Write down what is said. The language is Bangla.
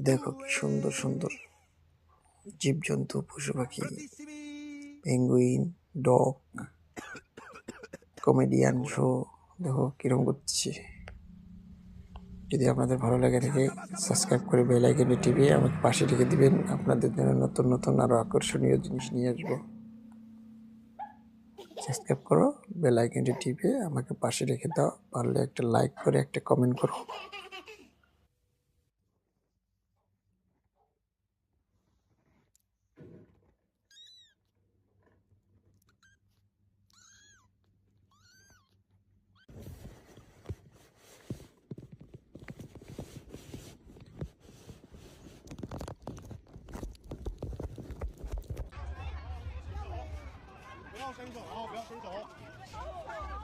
দেখো কি সুন্দর সুন্দর জীবজন্তু, পশু পাখি পেঙ্গুইন ডগ কমেডিয়ান শো দেখো কিরম করছে। যদি আপনাদের ভালো লাগে থাকে সাবস্ক্রাইব করে বেল আইকনে টিপে আমাকে পাশে রেখে দিবেন। আপনাদের জন্য নতুন নতুন আরও আকর্ষণীয় জিনিস নিয়ে আসব। সাবস্ক্রাইব করো বেল আইকনটি টিপে আমাকে পাশে রেখে দাও। পারলে একটা লাইক করে, একটা কমেন্ট করো। 不要伸手啊不要伸手。